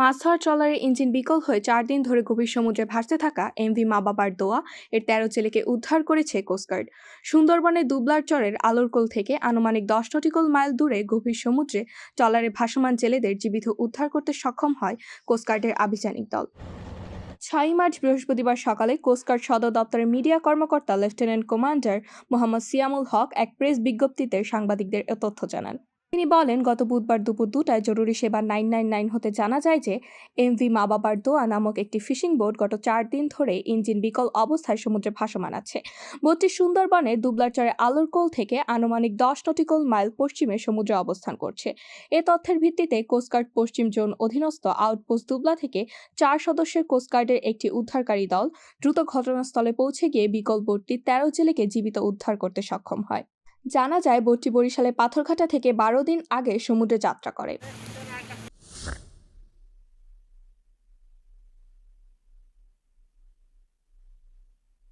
মাছ ধরার ট্রলারের ইঞ্জিন বিকল হয়ে চার দিন ধরে গভীর সমুদ্রে ভাসতে থাকা এমভি মা বাবার দোয়া এর তেরো ছেলেকে উদ্ধার করেছে কোস্টগার্ড সুন্দরবনের দুবলার চরের আলোরকোল থেকে আনুমানিক দশ নটিকল মাইল দূরে গভীর সমুদ্রে ট্রলারে ভাসমান জেলেদের জীবিত উদ্ধার করতে সক্ষম হয় কোস্টগার্ডের আভিযানিক দল। ছয়ই মার্চ বৃহস্পতিবার সকালে কোস্টগার্ড সদর দপ্তরের মিডিয়া কর্মকর্তা লেফটেন্যান্ট কমান্ডার মোহাম্মদ সিয়ামুল হক এক প্রেস বিজ্ঞপ্তিতে সাংবাদিকদের তথ্য জানান। তিনি বলেন, গত বুধবার দুপুর দুটায় জরুরি সেবা নাইন নাইন নাইন হতে জানা যায় যে, এমভি মা বাবার দোয়া নামক একটি ফিশিং বোট গত চার দিন ধরে ইঞ্জিন বিকল অবস্থায় সমুদ্রে ভাসমান আছে বোটটি সুন্দরবনের দুবলারচরে আলোরকোল থেকে আনুমানিক দশ নটিকল মাইল পশ্চিমে সমুদ্রে অবস্থান করছে। এ তথ্যের ভিত্তিতে কোস্টগার্ড পশ্চিম জোন অধীনস্থ আউটপোস্ট দুবলা থেকে চার সদস্যের কোস্টগার্ডের একটি উদ্ধারকারী দল দ্রুত ঘটনাস্থলে পৌঁছে গিয়ে বিকল বোটটি তেরো জেলেকে জীবিত উদ্ধার করতে সক্ষম হয়। জানা যায় বোটটি বরিশালে পাথরঘাটা থেকে বারো দিন আগে সমুদ্রে যাত্রা করে।